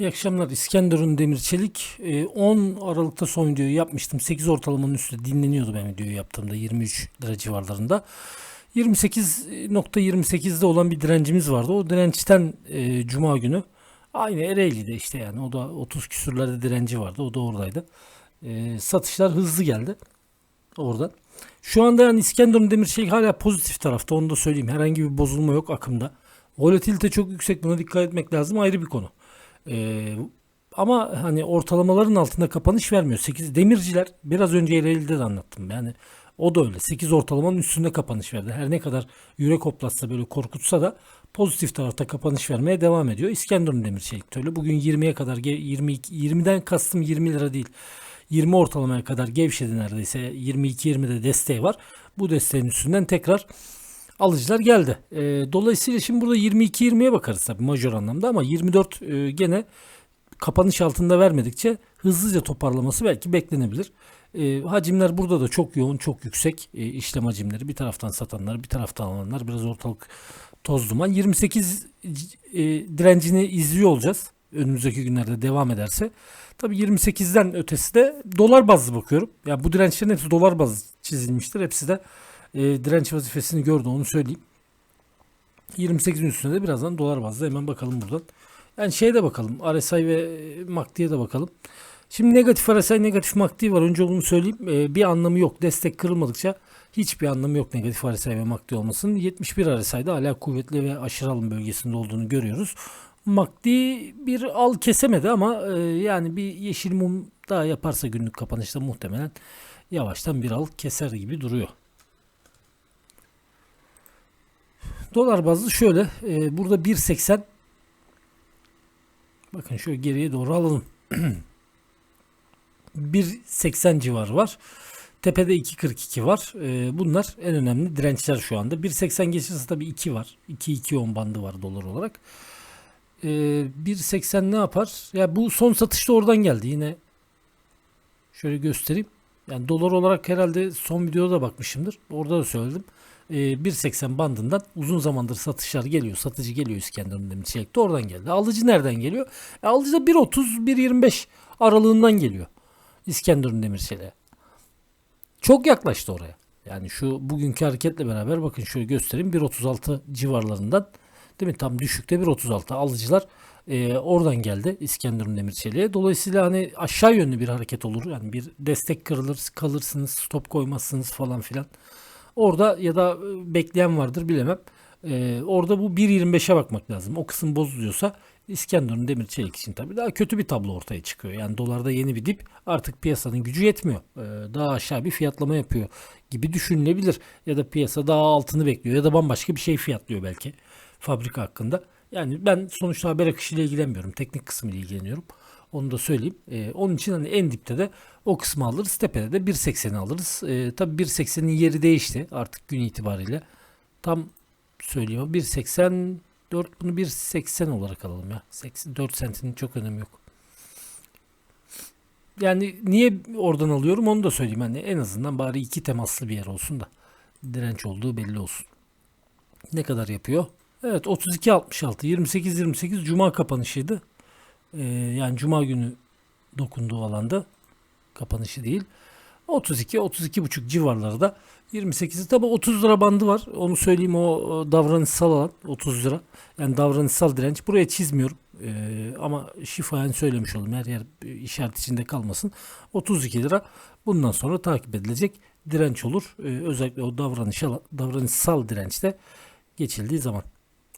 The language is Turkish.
İyi akşamlar. İskenderun Demir Çelik. Ee, 10 Aralık'ta son videoyu yapmıştım. 8 ortalamanın üstünde dinleniyordu ben videoyu yaptığımda 23 lira civarlarında. 28.28'de olan bir direncimiz vardı. O dirençten e, Cuma günü aynı Ereğli'de işte yani o da 30 küsürlerde direnci vardı. O da oradaydı. E, satışlar hızlı geldi oradan. Şu anda yani İskenderun Demir Çelik hala pozitif tarafta onu da söyleyeyim. Herhangi bir bozulma yok akımda. Volatilite çok yüksek buna dikkat etmek lazım ayrı bir konu. Ee, ama hani ortalamaların altında kapanış vermiyor. 8 demirciler biraz önce Ereğli'de de anlattım. Yani o da öyle. 8 ortalamanın üstünde kapanış verdi. Her ne kadar yürek hoplatsa böyle korkutsa da pozitif tarafta kapanış vermeye devam ediyor. İskenderun Demir Çelik de öyle. Bugün 20'ye kadar ge- 22 20'den kastım 20 lira değil. 20 ortalamaya kadar gevşedi neredeyse. 22-20'de desteği var. Bu desteğin üstünden tekrar alıcılar geldi. E, dolayısıyla şimdi burada 22-20'ye bakarız tabii majör anlamda ama 24 e, gene kapanış altında vermedikçe hızlıca toparlaması belki beklenebilir. E, hacimler burada da çok yoğun, çok yüksek e, işlem hacimleri. Bir taraftan satanlar, bir taraftan alanlar. Biraz ortalık toz duman. 28 e, direncini izliyor olacağız. Önümüzdeki günlerde devam ederse. Tabii 28'den ötesi de dolar bazlı bakıyorum. Yani bu dirençlerin hepsi dolar bazlı çizilmiştir. Hepsi de e, direnç vazifesini gördü onu söyleyeyim. 28'in üstünde de birazdan dolar bazlı hemen bakalım buradan. Yani şeye de bakalım. RSI ve MACD'ye de bakalım. Şimdi negatif RSI, negatif MACD var. Önce bunu söyleyeyim. E, bir anlamı yok. Destek kırılmadıkça hiçbir anlamı yok negatif RSI ve MACD olmasının. 71 RSI'de hala kuvvetli ve aşırı alım bölgesinde olduğunu görüyoruz. MACD bir al kesemedi ama e, yani bir yeşil mum daha yaparsa günlük kapanışta muhtemelen yavaştan bir al keser gibi duruyor. Dolar bazlı şöyle e, burada 1.80 bakın şöyle geriye doğru alalım. 1.80 civarı var. Tepede 2.42 var. E, bunlar en önemli dirençler şu anda. 1.80 geçirse tabii 2 var. 2.210 bandı var dolar olarak. E, 1.80 ne yapar? Ya bu son satışta oradan geldi. Yine şöyle göstereyim. Yani dolar olarak herhalde son videoda da bakmışımdır. Orada da söyledim. Ee, 1.80 bandından uzun zamandır satışlar geliyor. Satıcı geliyor İskenderun Demir Çelik'te oradan geldi. Alıcı nereden geliyor? E, alıcı da 1.30 1.25 aralığından geliyor. İskenderun Demir Çelik'e. Çok yaklaştı oraya. Yani şu bugünkü hareketle beraber bakın şöyle göstereyim 1.36 civarlarından değil mi? Tam düşükte 1.36 alıcılar e, oradan geldi İskenderun Demirçeli'ye. Dolayısıyla hani aşağı yönlü bir hareket olur. Yani bir destek kırılır, kalırsınız, stop koymazsınız falan filan. Orada ya da e, bekleyen vardır bilemem. E, orada bu 1.25'e bakmak lazım. O kısım bozuluyorsa İskenderun Demir Çelik için tabii daha kötü bir tablo ortaya çıkıyor. Yani dolarda yeni bir dip artık piyasanın gücü yetmiyor. E, daha aşağı bir fiyatlama yapıyor gibi düşünülebilir. Ya da piyasa daha altını bekliyor ya da bambaşka bir şey fiyatlıyor belki fabrika hakkında. Yani ben sonuçta haber akışıyla ilgilenmiyorum. Teknik kısmıyla ilgileniyorum. Onu da söyleyeyim. Ee, onun için hani en dipte de o kısmı alırız. Tepede de 1.80'i alırız. Ee, tabii 1.80'in yeri değişti artık gün itibariyle. Tam söyleyeyim. 1.84 bunu 1.80 olarak alalım ya. 84 sentinin çok önemi yok. Yani niye oradan alıyorum onu da söyleyeyim. Hani en azından bari iki temaslı bir yer olsun da direnç olduğu belli olsun. Ne kadar yapıyor? Evet 32.66 28.28 Cuma kapanışıydı. Ee, yani Cuma günü dokunduğu alanda kapanışı değil. 32 32,5 civarlarda 28'i tabi 30 lira bandı var. Onu söyleyeyim o davranışsal alan 30 lira. Yani davranışsal direnç. Buraya çizmiyorum. Ee, ama şifayen söylemiş oldum. Her yer işaret içinde kalmasın. 32 lira bundan sonra takip edilecek direnç olur. Ee, özellikle o davranışsal, davranışsal dirençte geçildiği zaman.